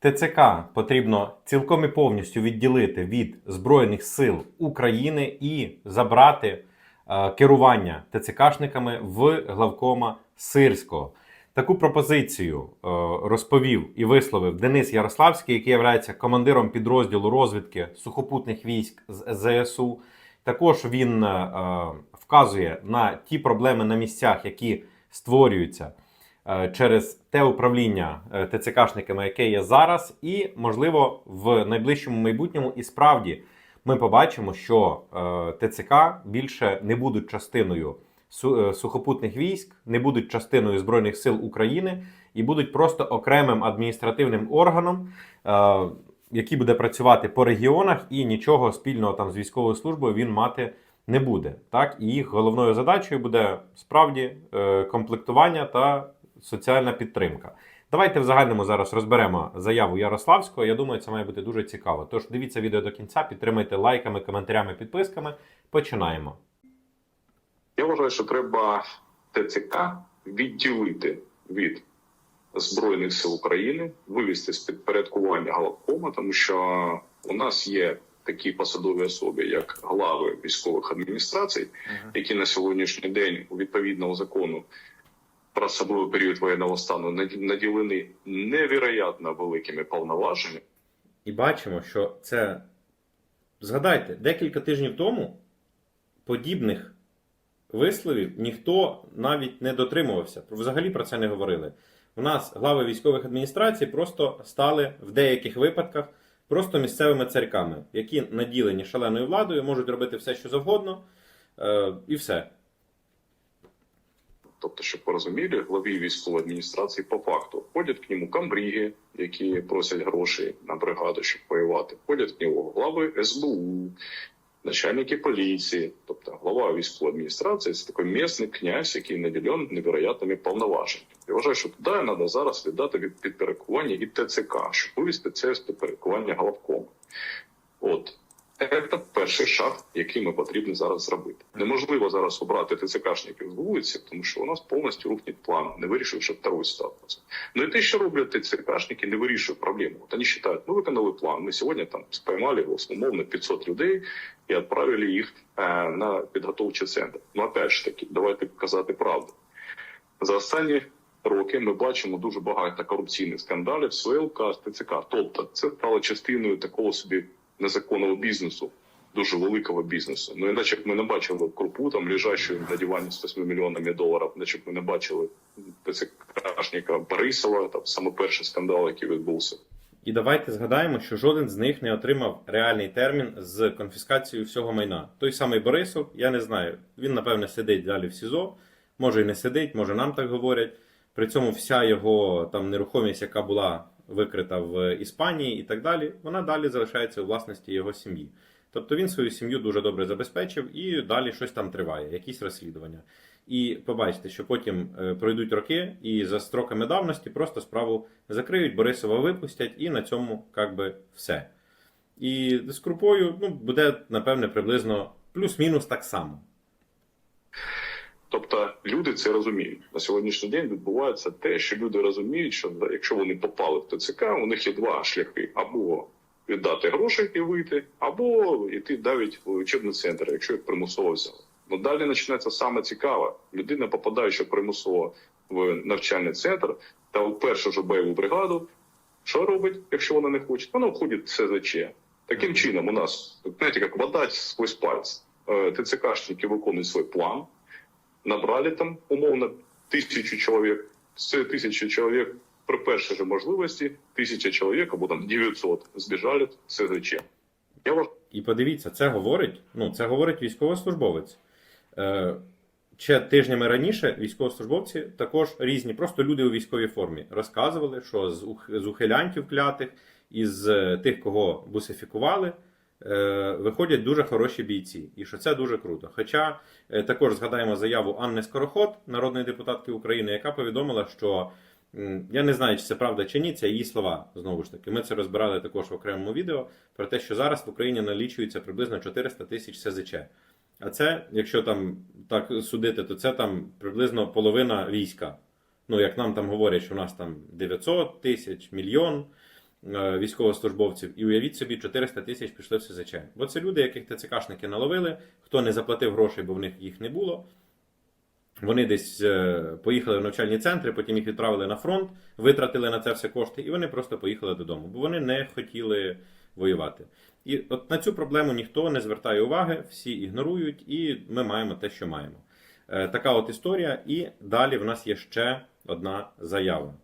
ТЦК потрібно цілком і повністю відділити від Збройних сил України і забрати е, керування ТЦКшниками в главкома Сирського. Таку пропозицію е, розповів і висловив Денис Ярославський, який є командиром підрозділу розвідки сухопутних військ з ЗСУ. Також він е, е, вказує на ті проблеми на місцях, які створюються через те управління е, ТЦКшниками, яке є зараз, і можливо в найближчому майбутньому і справді ми побачимо, що е, ТЦК більше не будуть частиною е, сухопутних військ, не будуть частиною Збройних сил України і будуть просто окремим адміністративним органом, е, який буде працювати по регіонах, і нічого спільного там з військовою службою він мати не буде. Так, і їх головною задачею буде справді е, комплектування та соціальна підтримка. Давайте в загальному зараз розберемо заяву Ярославського. Я думаю, це має бути дуже цікаво. Тож дивіться відео до кінця, підтримайте лайками, коментарями, підписками. Починаємо. Я вважаю, що треба ТЦК відділити від Збройних сил України, вивести з підпорядкування Головкома, тому що у нас є такі посадові особи, як глави військових адміністрацій, які на сьогоднішній день у відповідного закону про особливий період воєнного стану наді- наділені невероятно великими повноваженнями. І бачимо, що це. Згадайте, декілька тижнів тому подібних висловів ніхто навіть не дотримувався. Взагалі про це не говорили. У нас глави військових адміністрацій просто стали в деяких випадках просто місцевими царьками, які наділені шаленою владою, можуть робити все, що завгодно, е, і все. Тобто, щоб порозуміли, главі військової адміністрації по факту ходять к ньому камбріги, які просять гроші на бригаду, щоб воювати. Ходять к нього глави СБУ, начальники поліції, тобто глава військової адміністрації це такий місний князь, який наділен невероятними повноваженнями. Я вважаю, що туди треба зараз віддати від підпорядкування і ТЦК, щоб вивести це з підпорядкування головкому. От. Це перший шаг, який ми потрібно зараз зробити. Неможливо зараз обрати ТЦКшників з вулиці, тому що у нас повністю рухнет план, не вирішивши второй статус. Ну і те, що роблять ТЦКшники, не вирішує проблему. От вони вважають, ми виконали план. Ми сьогодні там спіймали умовно 500 людей і відправили їх е, на підготовчий центр. Ну опять ж таки, давайте казати правду. За останні роки ми бачимо дуже багато корупційних скандалів з ТЦК. Тобто це стало частиною такого собі незаконного бізнесу, дуже великого бізнесу. Ну іначе б ми не бачили крупу там лежачу на дивані з 8 мільйонами доларів, іначе б ми не бачили ТЦКшника Борисова, там саме перший скандал, який відбувся. І давайте згадаємо, що жоден з них не отримав реальний термін з конфіскацією всього майна. Той самий Борисов, я не знаю, він напевне сидить далі в СІЗО, може і не сидить, може нам так говорять. При цьому вся його там нерухомість, яка була викрита в Іспанії і так далі, вона далі залишається у власності його сім'ї. Тобто він свою сім'ю дуже добре забезпечив і далі щось там триває, якісь розслідування. І побачите, що потім е, пройдуть роки, і за строками давності просто справу закриють, Борисова випустять, і на цьому як би все. І з крупою ну, буде, напевне, приблизно плюс-мінус так само. Тобто люди це розуміють. На сьогоднішній день відбувається те, що люди розуміють, що якщо вони попали в ТЦК, у них є два шляхи: або віддати гроші і вийти, або йти навіть в учебний центр, якщо їх примусово взяли. Ну далі починається саме цікаве. Людина, попадаючи примусово в навчальний центр та в першу ж бойову бригаду, що робить, якщо вона не хоче? Вона входить в СЗЧ. Таким чином, у нас знаєте, як вода сквозь пальці. Е, ТЦКшники виконують свій план набрали там умовно тисячу чоловік. З тисячі чоловік при першій же можливості тисяча чоловік або там 900 збіжали в СЗЧ. Я вважаю, І подивіться, це говорить, ну, це говорить військовослужбовець. Е, ще тижнями раніше військовослужбовці також різні, просто люди у військовій формі розказували, що з, з ухилянтів клятих, із е, тих, кого бусифікували, виходять дуже хороші бійці, і що це дуже круто. Хоча е, також згадаємо заяву Анни Скороход, народної депутатки України, яка повідомила, що я не знаю, чи це правда чи ні, це її слова знову ж таки. Ми це розбирали також в окремому відео про те, що зараз в Україні налічується приблизно 400 тисяч СЗЧ. А це, якщо там так судити, то це там приблизно половина війська. Ну, як нам там говорять, що у нас там 900 тисяч, мільйон. Е, військовослужбовців. І уявіть собі, 400 тисяч пішли в СЗЧ. Бо це люди, яких ТЦКшники наловили, хто не заплатив грошей, бо в них їх не було. Вони десь е, поїхали в навчальні центри, потім їх відправили на фронт, витратили на це все кошти, і вони просто поїхали додому, бо вони не хотіли воювати. І от на цю проблему ніхто не звертає уваги, всі ігнорують, і ми маємо те, що маємо. Е, Така от історія. І далі в нас є ще одна заява.